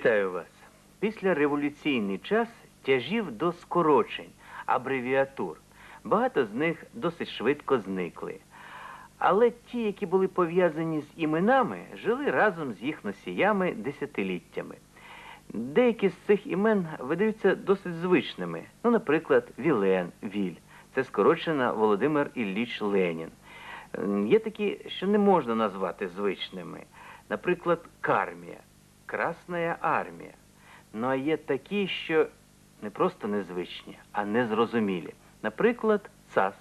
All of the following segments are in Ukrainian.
Вітаю вас. Після революційний час тяжів до скорочень, абревіатур. Багато з них досить швидко зникли. Але ті, які були пов'язані з іменами, жили разом з їх носіями десятиліттями. Деякі з цих імен видаються досить звичними. Ну, наприклад, Вілен, Віль. Це скорочена Володимир Ілліч Ленін. Є такі, що не можна назвати звичними. Наприклад, Кармія, Красна армія. Ну а є такі, що не просто незвичні, а незрозумілі. Наприклад, ЦАС.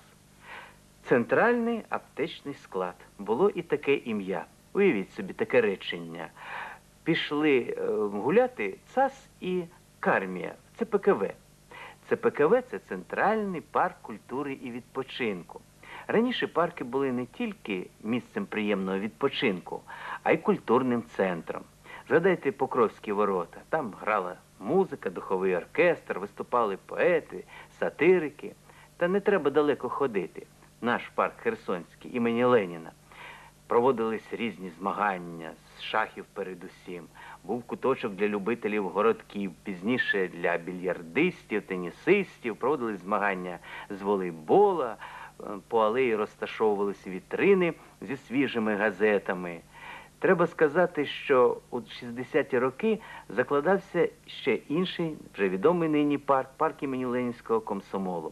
Центральний аптечний склад. Було і таке ім'я. Уявіть собі таке речення. Пішли е, гуляти ЦАС і Кармія. Це ПКВ. Це ПКВ це Центральний парк культури і відпочинку. Раніше парки були не тільки місцем приємного відпочинку, а й культурним центром. Згадайте Покровські ворота. Там грала музика, духовий оркестр, виступали поети, сатирики. Та не треба далеко ходити. Наш парк Херсонський імені Леніна. Проводились різні змагання з шахів передусім. Був куточок для любителів городків, пізніше для більярдистів, тенісистів. Проводились змагання з волейбола. Е, По алеї розташовувалися вітрини зі свіжими газетами. Треба сказати, що у 60-ті роки закладався ще інший, вже відомий нині парк, парк імені Ленінського комсомолу.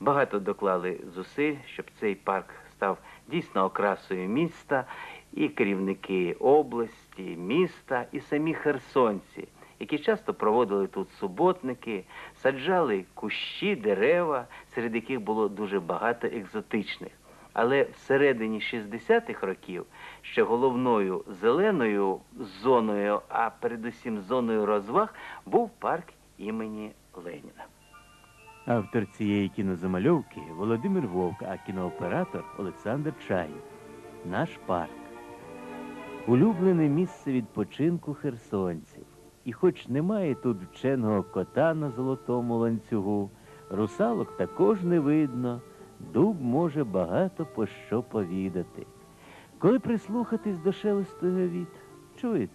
Багато доклали зусиль, щоб цей парк став дійсно окрасою міста, і керівники області, міста, і самі херсонці, які часто проводили тут суботники, саджали кущі, дерева, серед яких було дуже багато екзотичних. Але всередині 60-х років ще головною зеленою зоною, а передусім зоною розваг, був парк імені Леніна. Автор цієї кінозамальовки Володимир Вовк, а кінооператор Олександр Чаєв. Наш парк. Улюблене місце відпочинку херсонців. І хоч немає тут вченого кота на золотому ланцюгу, русалок також не видно, дуб може багато по що повідати. Коли прислухатись до шелесту його віт, чуєте?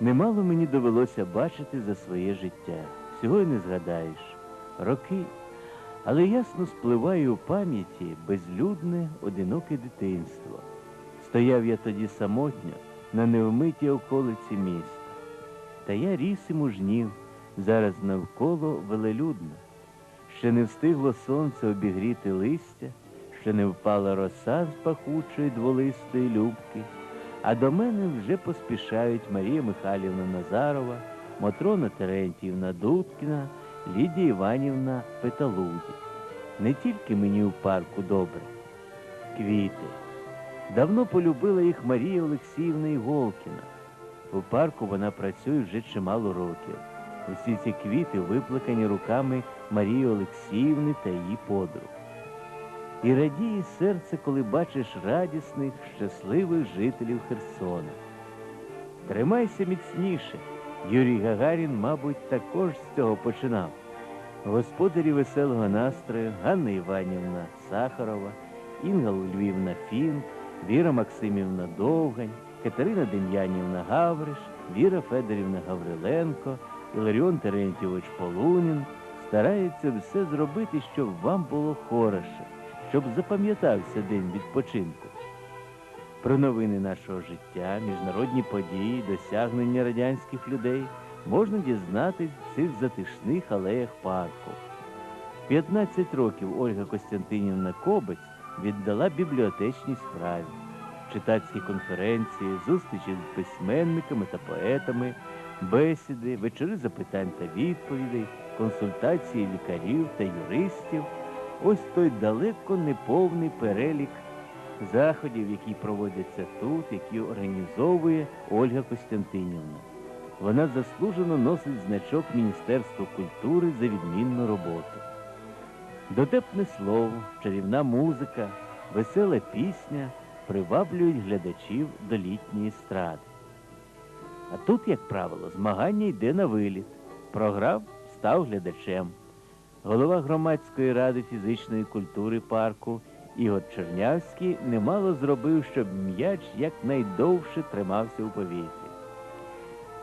Немало мені довелося бачити за своє життя. Всього й не згадаєш. Роки. Але ясно спливає у пам'яті безлюдне, одиноке дитинство. Стояв я тоді самотньо на невмитій околиці міста. Та я ріс і мужнів, зараз навколо велелюдно. Ще не встигло сонце обігріти листя, ще не впала роса з пахучої дволистої любки, а до мене вже поспішають Марія Михайлівна Назарова, Матрона Терентіївна Дудкіна, Лідія Іванівна Петалуді. Не тільки мені у парку добре. Квіти. Давно полюбила їх Марія Олексіївна Іголкіна. У парку вона працює вже чимало років. Усі ці квіти виплакані руками Марії Олексіївни та її подруг. І радіє серце, коли бачиш радісних, щасливих жителів Херсона. Тримайся міцніше. Юрій Гагарін, мабуть, також з цього починав. Господарі веселого настрою Ганна Іванівна Сахарова, Інга Львівна Фінк, Віра Максимівна Довгань, Катерина Дем'янівна Гавриш, Віра Федорівна Гавриленко, Іларіон Терентьович Полунін стараються все зробити, щоб вам було хороше, щоб запам'ятався день відпочинку. Про новини нашого життя, міжнародні події, досягнення радянських людей можна дізнатись в цих затишних алеях парку. 15 років Ольга Костянтинівна Кобець віддала бібліотечній справі. Читацькі конференції, зустрічі з письменниками та поетами, бесіди, вечори запитань та відповідей, консультації лікарів та юристів. Ось той далеко неповний перелік заходів, які проводяться тут, які організовує Ольга Костянтинівна. Вона заслужено носить значок Міністерства культури за відмінну роботу. Дотепне слово, чарівна музика, весела пісня приваблюють глядачів до літньої естради. А тут, як правило, змагання йде на виліт. Програв, став глядачем. Голова громадської ради фізичної культури парку Ігор Чернявський немало зробив, щоб м'яч якнайдовше тримався у повітрі.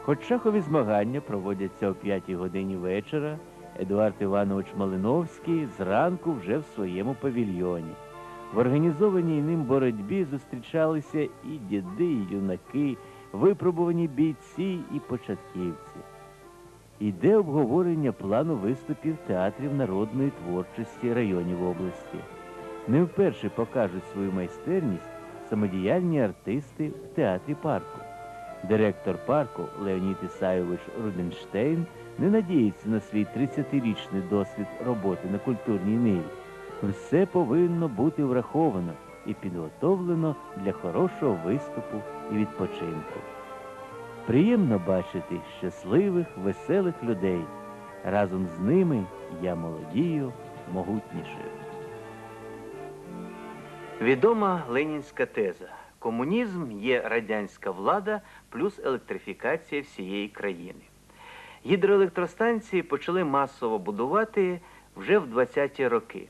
Хоч шахові змагання проводяться о 5 годині вечора, Едуард Іванович Малиновський зранку вже в своєму павільйоні. В організованій ним боротьбі зустрічалися і діди, і юнаки, випробувані бійці і початківці. Іде обговорення плану виступів театрів народної творчості районів області. Не вперше покажуть свою майстерність самодіяльні артисти в театрі парку. Директор парку Леонід Ісайович Руденштейн не надіється на свій 30-річний досвід роботи на культурній ниві. Все повинно бути враховано і підготовлено для хорошого виступу і відпочинку. Приємно бачити щасливих, веселих людей. Разом з ними я молодію, могутнішою. Відома ленінська теза. Комунізм є радянська влада плюс електрифікація всієї країни. Гідроелектростанції почали масово будувати вже в 20-ті роки.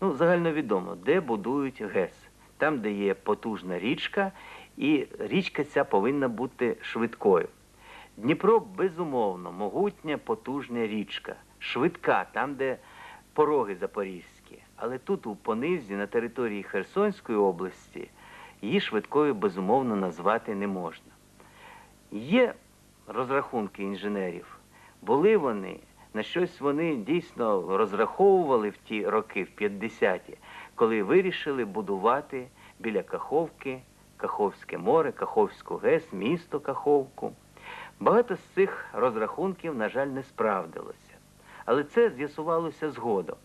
Ну, загальновідомо, де будують ГЕС. Там, де є потужна річка, і річка ця повинна бути швидкою. Дніпро, безумовно, могутня, потужна річка, швидка, там, де пороги запорізькі. Але тут, у понизі, на території Херсонської області, її швидкою безумовно назвати не можна. Є розрахунки інженерів. Були вони, на щось вони дійсно розраховували в ті роки, в 50-ті, коли вирішили будувати біля Каховки, Каховське море, Каховську ГЕС, місто Каховку. Багато з цих розрахунків, на жаль, не справдилося. Але це з'ясувалося згодом.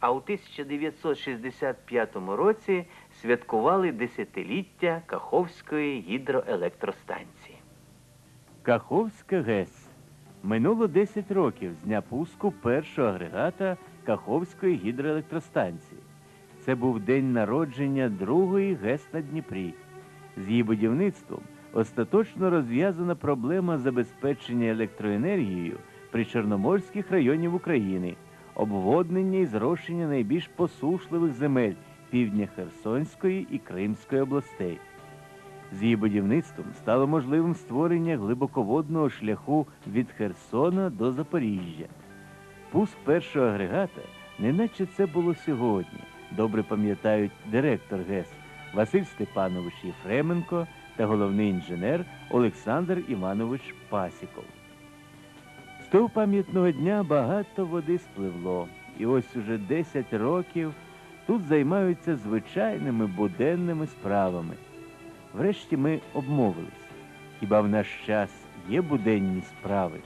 А у 1965 році святкували десятиліття Каховської гідроелектростанції. Каховська ГЕС. Минуло 10 років з дня пуску першого агрегата Каховської гідроелектростанції. Це був день народження другої ГЕС на Дніпрі. З її будівництвом остаточно розв'язана проблема забезпечення електроенергією причорноморських районів України, обводнення і зрошення найбільш посушливих земель півдня Херсонської і Кримської областей. З її будівництвом стало можливим створення глибоководного шляху від Херсона до Запоріжжя. Пуск першого агрегата, неначе це було сьогодні, добре пам'ятають директор ГЕС Василь Степанович Єфременко та головний інженер Олександр Іванович Пасіков. З того пам'ятного дня багато води спливло, і ось уже 10 років тут займаються звичайними буденними справами. Врешті ми обмовились. Хіба в наш час є буденні справи?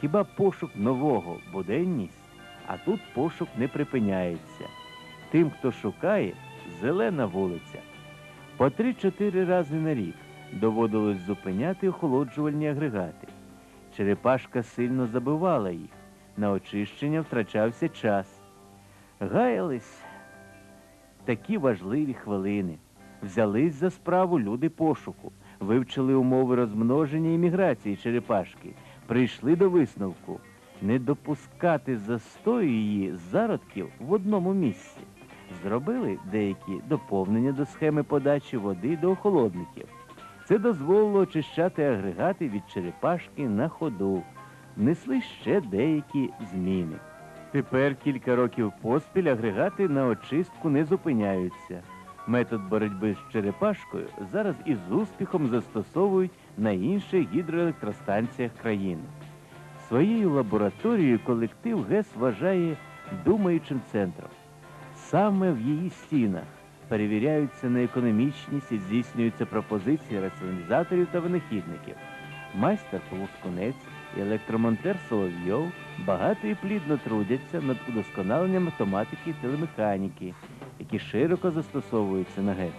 Хіба пошук нового буденність? А тут пошук не припиняється. Тим, хто шукає, зелена вулиця. По три-чотири рази на рік доводилось зупиняти охолоджувальні агрегати. Черепашка сильно забивала їх. На очищення втрачався час. Гаялись такі важливі хвилини. Взялись за справу люди пошуку, вивчили умови розмноження і міграції черепашки, прийшли до висновку не допускати застою її зародків в одному місці. Зробили деякі доповнення до схеми подачі води до охолодників. Це дозволило очищати агрегати від черепашки на ходу. Внесли ще деякі зміни. Тепер кілька років поспіль агрегати на очистку не зупиняються. Метод боротьби з черепашкою зараз із успіхом застосовують на інших гідроелектростанціях країни. Своєю лабораторією колектив ГЕС вважає думаючим центром. Саме в її стінах перевіряються на економічність і здійснюються пропозиції раціоналізаторів та винахідників. Майстер Плускунець і електромонтер Соловйов багато і плідно трудяться над удосконаленням автоматики і телемеханіки, які широко застосовуються на ГЕС.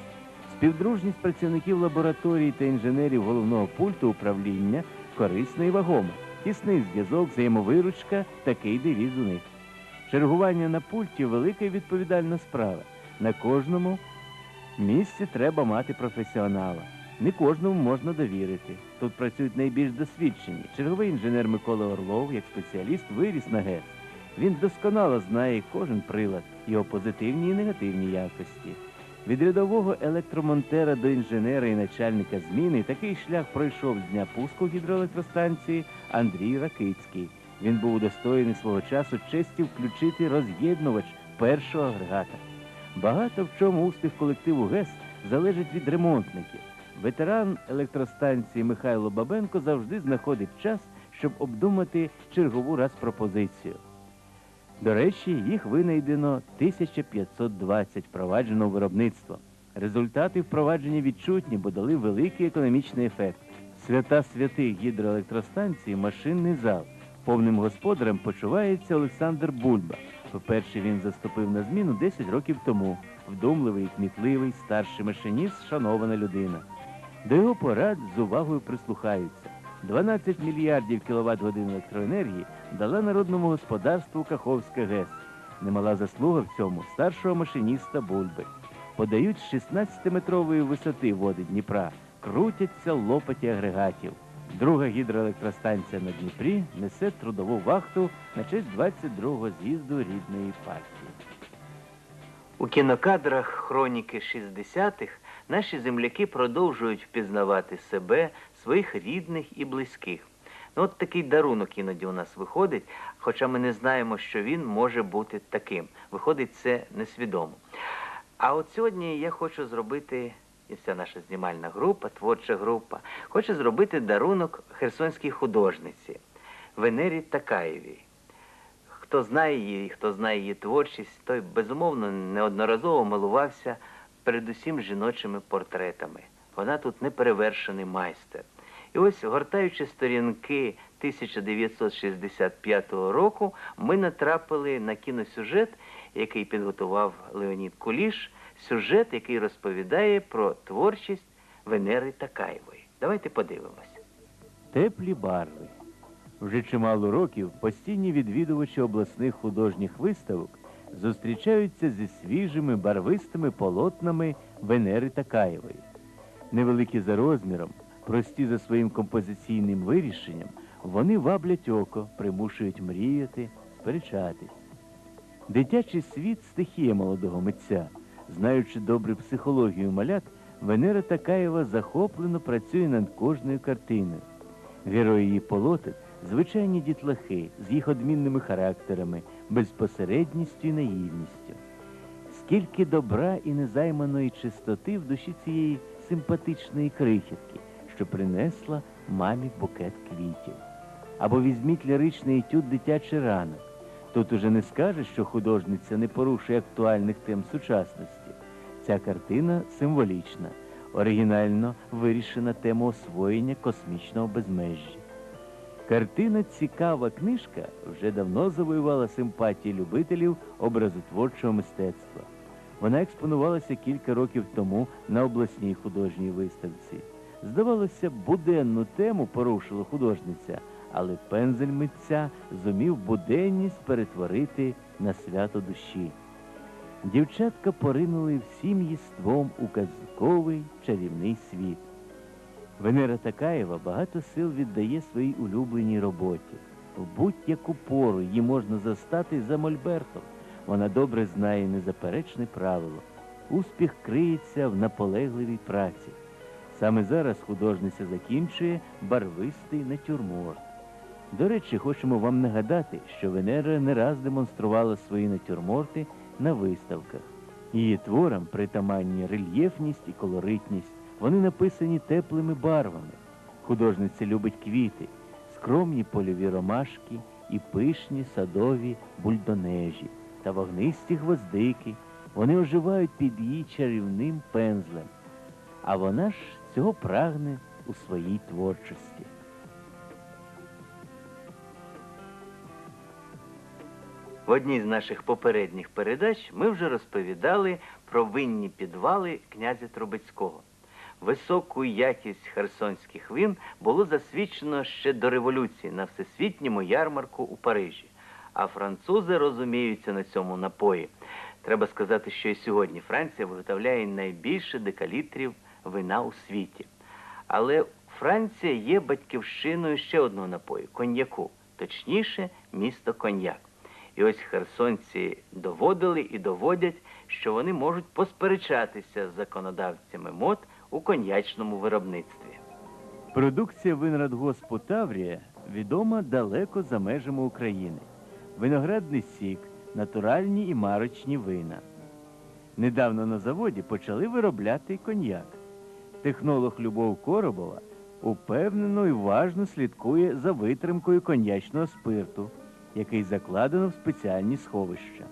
Співдружність працівників лабораторії та інженерів головного пульту управління корисна і вагома. Тісний зв'язок, взаємовиручка такий девіз у них. Чергування на пульті велика і відповідальна справа. На кожному місці треба мати професіонала. Не кожному можна довірити. Тут працюють найбільш досвідчені. Черговий інженер Микола Орлов, як спеціаліст, виріс на ГЕС. Він досконало знає кожен прилад, його позитивні і негативні якості. Від рядового електромонтера до інженера і начальника зміни такий шлях пройшов з дня пуску гідроелектростанції Андрій Ракицький. Він був удостоєний свого часу честі включити роз'єднувач першого агрегата. Багато в чому успіх колективу ГЕС залежить від ремонтників. Ветеран електростанції Михайло Бабенко завжди знаходить час, щоб обдумати чергову раз пропозицію. До речі, їх винайдено 1520 впроваджено виробництво. Результати впровадження відчутні, бо дали великий економічний ефект. Свята святих гідроелектростанції машинний зал. Повним господарем почувається Олександр Бульба. Вперше він заступив на зміну 10 років тому. Вдумливий, кмітливий, старший машиніст, шанована людина. До його порад з увагою прислухаються. 12 мільярдів кіловат годин електроенергії дала народному господарству Каховська ГЕС. Немала заслуга в цьому старшого машиніста Бульби. Подають з 16-метрової висоти води Дніпра, крутяться лопаті агрегатів. Друга гідроелектростанція на Дніпрі несе трудову вахту на честь 22-го з'їзду рідної партії. У кінокадрах хроніки 60-х наші земляки продовжують впізнавати себе, своїх рідних і близьких. Ну, от такий дарунок іноді у нас виходить, хоча ми не знаємо, що він може бути таким. Виходить це несвідомо. А от сьогодні я хочу зробити, і вся наша знімальна група, творча група, хоче зробити дарунок херсонській художниці Венері Такаєвій. Хто знає її, хто знає її творчість, той безумовно неодноразово милувався передусім жіночими портретами. Вона тут неперевершений майстер. І ось, гортаючи сторінки 1965 року, ми натрапили на кіносюжет, який підготував Леонід Куліш, сюжет, який розповідає про творчість Венери Такаєвої. Давайте подивимось. Теплі барви. Вже чимало років постійні відвідувачі обласних художніх виставок зустрічаються зі свіжими барвистими полотнами Венери Такаєвої. Невеликі за розміром, прості за своїм композиційним вирішенням, вони ваблять око, примушують мріяти, сперечатись. Дитячий світ стихія молодого митця. Знаючи добре психологію малят, Венера Такаєва захоплено працює над кожною картиною. Герої її полотен звичайні дітлахи з їх одмінними характерами, безпосередністю і наївністю. Скільки добра і незайманої чистоти в душі цієї симпатичної крихітки, що принесла мамі букет квітів. Або візьміть ліричний етюд дитячий ранок. Тут уже не скажеш, що художниця не порушує актуальних тем сучасності. Ця картина символічна, оригінально вирішена тема освоєння космічного безмежжя. Картина Цікава книжка вже давно завоювала симпатії любителів образотворчого мистецтва. Вона експонувалася кілька років тому на обласній художній виставці. Здавалося, буденну тему порушила художниця, але пензель митця зумів буденність перетворити на свято душі. Дівчатка поринули всім єством у казковий чарівний світ. Венера Такаєва багато сил віддає своїй улюбленій роботі. В будь-яку пору її можна застати за мольбертом. Вона добре знає незаперечне правило. Успіх криється в наполегливій праці. Саме зараз художниця закінчує барвистий натюрморт. До речі, хочемо вам нагадати, що Венера не раз демонструвала свої натюрморти на виставках. Її творам притаманні рельєфність і колоритність. Вони написані теплими барвами. Художниця любить квіти, скромні польові ромашки і пишні садові бульдонежі та вогнисті гвоздики. Вони оживають під її чарівним пензлем. А вона ж цього прагне у своїй творчості. В одній з наших попередніх передач ми вже розповідали про винні підвали князя Трубецького. Високу якість херсонських вин було засвідчено ще до революції на всесвітньому ярмарку у Парижі. А французи розуміються на цьому напої. Треба сказати, що і сьогодні Франція виготовляє найбільше декалітрів вина у світі. Але Франція є батьківщиною ще одного напою коньяку, точніше, місто коньяк. І ось херсонці доводили і доводять, що вони можуть посперечатися з законодавцями мод у коньячному виробництві. Продукція винрадгоспу Таврія відома далеко за межами України. Виноградний сік, натуральні і марочні вина. Недавно на заводі почали виробляти коньяк. Технолог Любов Коробова упевнено і уважно слідкує за витримкою коньячного спирту, який закладено в спеціальні сховища.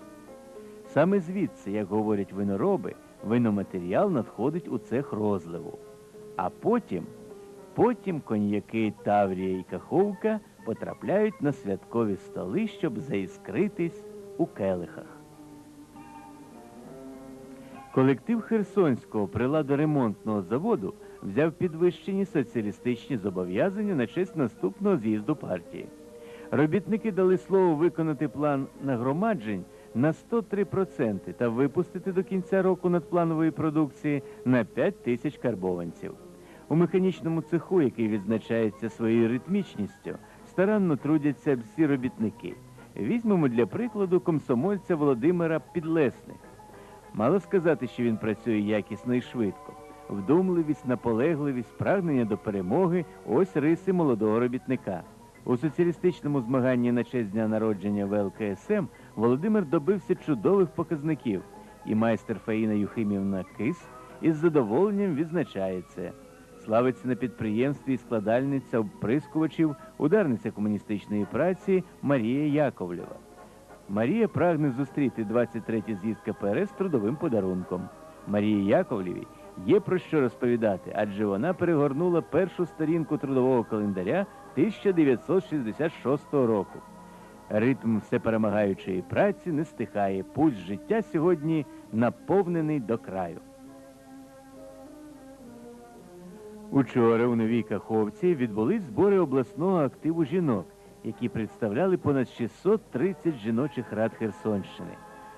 Саме звідси, як говорять винороби, виноматеріал надходить у цех розливу. А потім Потім коньяки Таврія і Каховка потрапляють на святкові столи, щоб заіскритись у келихах. Колектив Херсонського приладоремонтного заводу взяв підвищені соціалістичні зобов'язання на честь наступного з'їзду партії. Робітники дали слово виконати план нагромаджень на 103% та випустити до кінця року надпланової продукції на 5 тисяч карбованців. У механічному цеху, який відзначається своєю ритмічністю, старанно трудяться всі робітники. Візьмемо для прикладу комсомольця Володимира Підлесних. Мало сказати, що він працює якісно і швидко. Вдумливість, наполегливість, прагнення до перемоги ось риси молодого робітника. У соціалістичному змаганні на честь дня народження ВЛКСМ Володимир добився чудових показників, і майстер Фаїна Юхимівна Кис із задоволенням відзначає це. Славиться на підприємстві і складальниця оприскувачів, ударниця комуністичної праці Марія Яковлєва. Марія прагне зустріти 23-й з'їзд КПРС трудовим подарунком. Марії Яковлєвій є про що розповідати, адже вона перегорнула першу сторінку трудового календаря 1966 року. Ритм всеперемагаючої праці не стихає. Пульс життя сьогодні наповнений до краю. Учора у Новій Каховці відбулись збори обласного активу жінок, які представляли понад 630 жіночих рад Херсонщини.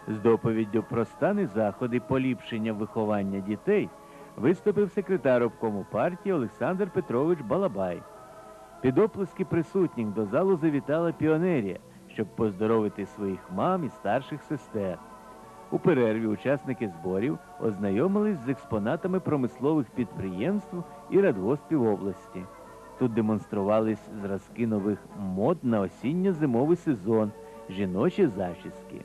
З доповіддю про стани заходи поліпшення виховання дітей виступив секретар обкому партії Олександр Петрович Балабай. Під оплески присутніх до залу завітала піонерія, щоб поздоровити своїх мам і старших сестер. У перерві учасники зборів ознайомились з експонатами промислових підприємств і радгоспів області. Тут демонструвались зразки нових мод на осінньо-зимовий сезон, жіночі зачіски.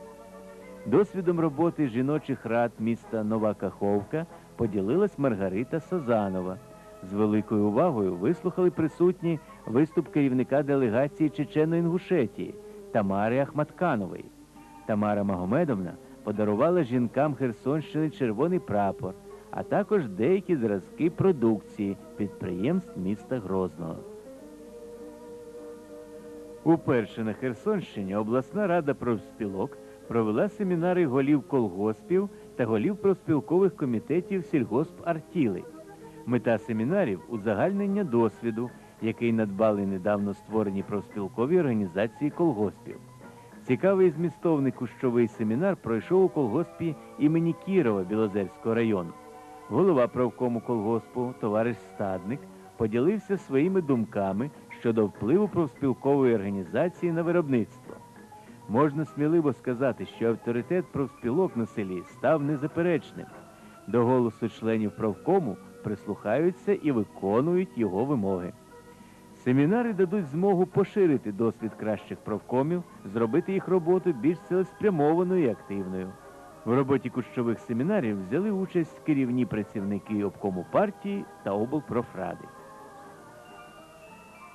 Досвідом роботи жіночих рад міста Нова Каховка поділилась Маргарита Сазанова. З великою увагою вислухали присутні виступ керівника делегації Чечено-Інгушетії Тамари Ахматканової. Тамара Магомедовна подарувала жінкам Херсонщини червоний прапор, а також деякі зразки продукції підприємств міста Грозного. Уперше на Херсонщині обласна рада профспілок провела семінари голів колгоспів та голів профспілкових комітетів сільгосп-артіли. Мета семінарів узагальнення досвіду, який надбали недавно створені профспілкові організації колгоспів. Цікавий змістовний кущовий семінар пройшов у колгоспі імені Кірова Білозерського району. Голова правкому колгоспу, товариш Стадник, поділився своїми думками щодо впливу профспілкової організації на виробництво. Можна сміливо сказати, що авторитет профспілок на селі став незаперечним. До голосу членів правкому прислухаються і виконують його вимоги. Семінари дадуть змогу поширити досвід кращих правкомів, зробити їх роботу більш цілеспрямованою і активною. В роботі кущових семінарів взяли участь керівні працівники обкому партії та облпрофради.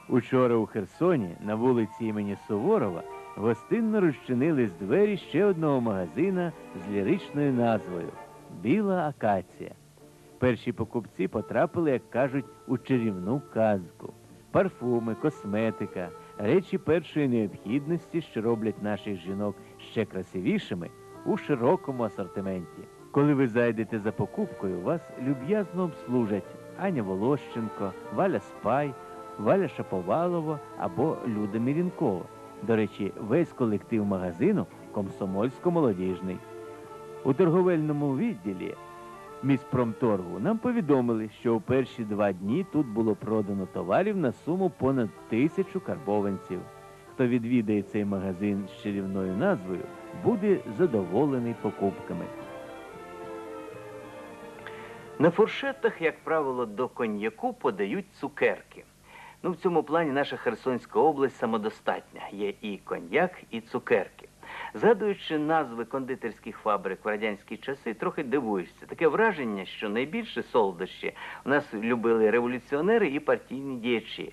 Учора у Херсоні на вулиці імені Суворова гостинно розчинились двері ще одного магазина з ліричною назвою Біла акація. Перші покупці потрапили, як кажуть, у чарівну казку. Парфуми, косметика, речі першої необхідності, що роблять наших жінок ще красивішими у широкому асортименті. Коли ви зайдете за покупкою, вас люб'язно обслужать Аня Волощенко, Валя Спай, Валя Шаповалова або Люда Мірінкова. До речі, весь колектив магазину комсомольсько-молодіжний. У торговельному відділі міськпромторгу нам повідомили, що у перші два дні тут було продано товарів на суму понад тисячу карбованців. хто відвідає цей магазин з чарівною назвою, буде задоволений покупками. На фуршетах, як правило, до коньяку подають цукерки. Ну, в цьому плані наша Херсонська область самодостатня. Є і коньяк, і цукерки. Згадуючи назви кондитерських фабрик в радянські часи, трохи дивуєшся. Таке враження, що найбільше солодощі у нас любили революціонери і партійні діячі.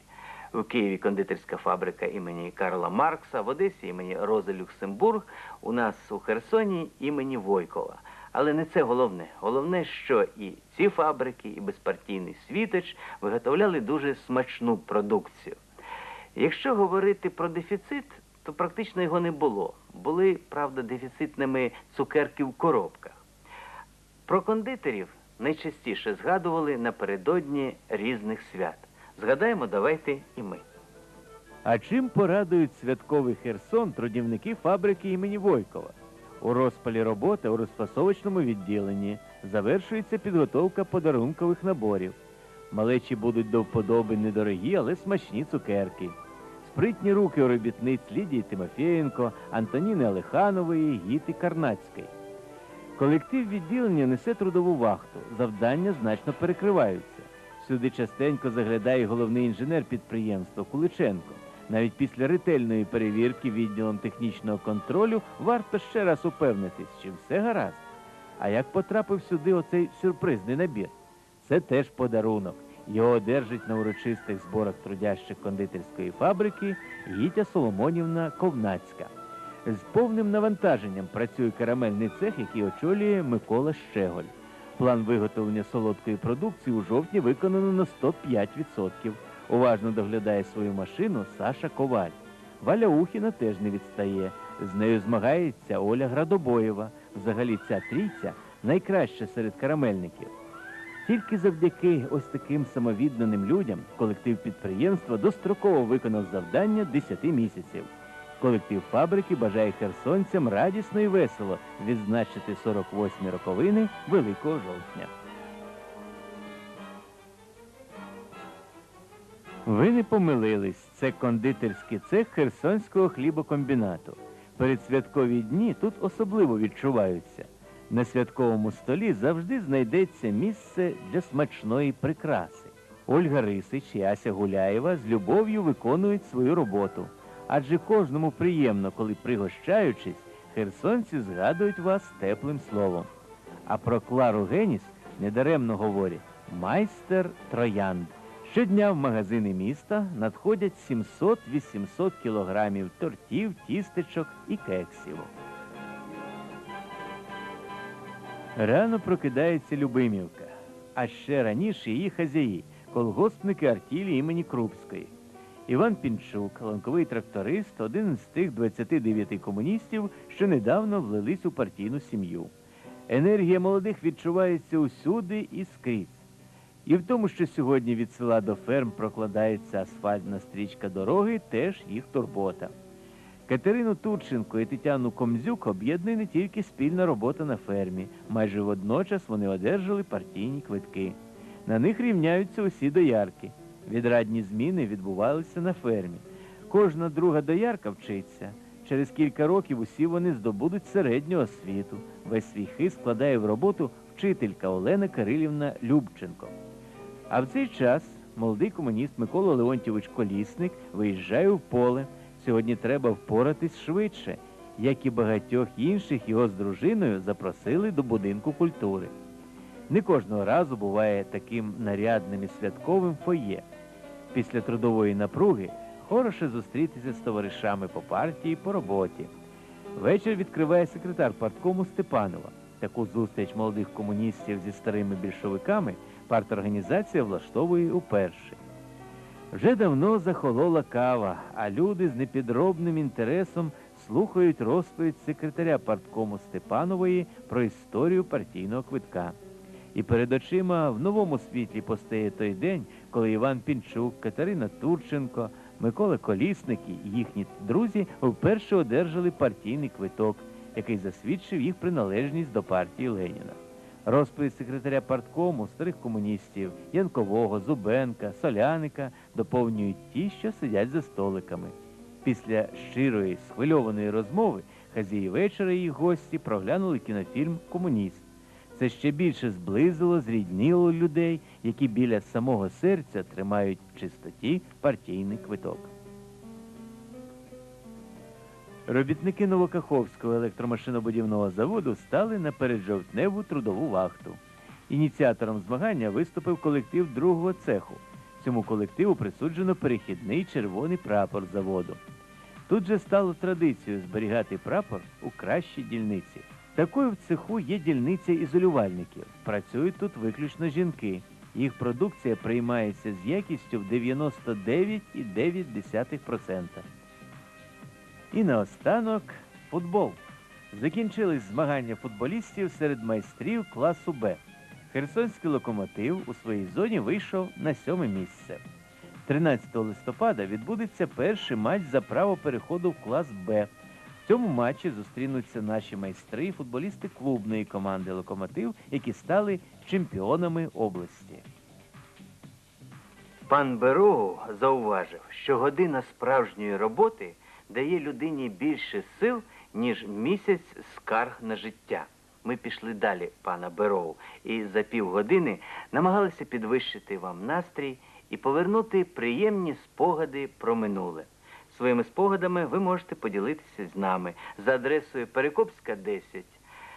У Києві кондитерська фабрика імені Карла Маркса, в Одесі імені Рози Люксембург, у нас у Херсоні імені Войкова. Але не це головне. Головне, що і ці фабрики, і безпартійний світоч виготовляли дуже смачну продукцію. Якщо говорити про дефіцит, то практично його не було. Були, правда, дефіцитними цукерки в коробках. Про кондитерів найчастіше згадували напередодні різних свят. Згадаємо, давайте і ми. А чим порадують святковий Херсон трудівники фабрики імені Войкова? У розпалі роботи у розфасовочному відділенні завершується підготовка подарункових наборів. Малечі будуть до вподоби недорогі, але смачні цукерки. Спритні руки у робітниць Лідії Тимофєєнко, Антоніни Алеханової, Гіти Карнацької. Колектив відділення несе трудову вахту, завдання значно перекриваються. Сюди частенько заглядає головний інженер підприємства Куличенко. Навіть після ретельної перевірки відділом технічного контролю варто ще раз упевнитись, чи все гаразд. А як потрапив сюди оцей сюрпризний набір? Це теж подарунок. Його одержить на урочистих зборах трудящих кондитерської фабрики Гітя Соломонівна Ковнацька. З повним навантаженням працює карамельний цех, який очолює Микола Щеголь. План виготовлення солодкої продукції у жовтні виконано на 105%. Уважно доглядає свою машину Саша Коваль. Валя Ухіна теж не відстає. З нею змагається Оля Градобоєва. Взагалі ця трійця найкраща серед карамельників. Тільки завдяки ось таким самовідданим людям колектив підприємства достроково виконав завдання 10 місяців. Колектив фабрики бажає херсонцям радісно і весело відзначити 48 роковини Великого жовтня. Ви не помилились, це кондитерський цех Херсонського хлібокомбінату. Передсвяткові дні тут особливо відчуваються. На святковому столі завжди знайдеться місце для смачної прикраси. Ольга Рисич і Ася Гуляєва з любов'ю виконують свою роботу. Адже кожному приємно, коли пригощаючись, херсонці згадують вас теплим словом. А про Клару Геніс недаремно говорять майстер троянд. Щодня в магазини міста надходять 700-800 кілограмів тортів, тістечок і кексів. Рано прокидається Любимівка, а ще раніше її хазяї, колгоспники артілі імені Крупської. Іван Пінчук, ланковий тракторист, один з тих 29 комуністів, що недавно влились у партійну сім'ю. Енергія молодих відчувається усюди і скрізь. І в тому, що сьогодні від села до ферм прокладається асфальтна стрічка дороги, теж їх турбота. Катерину Турченко і Тетяну Комзюк об'єднує не тільки спільна робота на фермі, майже водночас вони одержали партійні квитки. На них рівняються усі доярки. Відрадні зміни відбувалися на фермі. Кожна друга доярка вчиться. Через кілька років усі вони здобудуть середню освіту. Весь свій хист складає в роботу вчителька Олена Кирилівна Любченко. А в цей час молодий комуніст Микола Леонтьович Колісник виїжджає в поле. Сьогодні треба впоратись швидше, як і багатьох інших його з дружиною запросили до будинку культури. Не кожного разу буває таким нарядним і святковим фоє. Після трудової напруги хороше зустрітися з товаришами по партії, по роботі. Вечір відкриває секретар парткому Степанова. Таку зустріч молодих комуністів зі старими більшовиками парторганізація влаштовує уперше. Вже давно захолола кава, а люди з непідробним інтересом слухають розповідь секретаря парткому Степанової про історію партійного квитка. І перед очима в новому світлі постає той день, коли Іван Пінчук, Катерина Турченко, Микола Колісник і їхні друзі вперше одержали партійний квиток, який засвідчив їх приналежність до партії Леніна. Розповідь секретаря парткому старих комуністів Янкового, Зубенка, Соляника доповнюють ті, що сидять за столиками. Після щирої, схвильованої розмови хазії вечора їх гості проглянули кінофільм Комуніст. Це ще більше зблизило, зрідніло людей, які біля самого серця тримають в чистоті партійний квиток. Робітники Новокаховського електромашинобудівного заводу стали на переджовтневу трудову вахту. Ініціатором змагання виступив колектив другого цеху. Цьому колективу присуджено перехідний червоний прапор заводу. Тут же стало традицією зберігати прапор у кращій дільниці. Такою в цеху є дільниця ізолювальників. Працюють тут виключно жінки. Їх продукція приймається з якістю в 99,9%. І наостанок футбол. Закінчились змагання футболістів серед майстрів класу Б. Херсонський локомотив у своїй зоні вийшов на сьоме місце. 13 листопада відбудеться перший матч за право переходу в клас Б. В цьому матчі зустрінуться наші майстри футболісти клубної команди Локомотив, які стали чемпіонами області. Пан Берогу зауважив, що година справжньої роботи дає людині більше сил, ніж місяць скарг на життя. Ми пішли далі, пана Бероу, і за півгодини намагалися підвищити вам настрій і повернути приємні спогади про минуле. Своїми спогадами ви можете поділитися з нами за адресою Перекопська 10.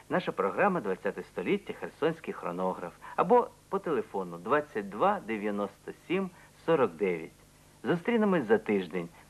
Наша програма 20 століття Херсонський хронограф або по телефону 22 97 49. Зустрінемось за тиждень.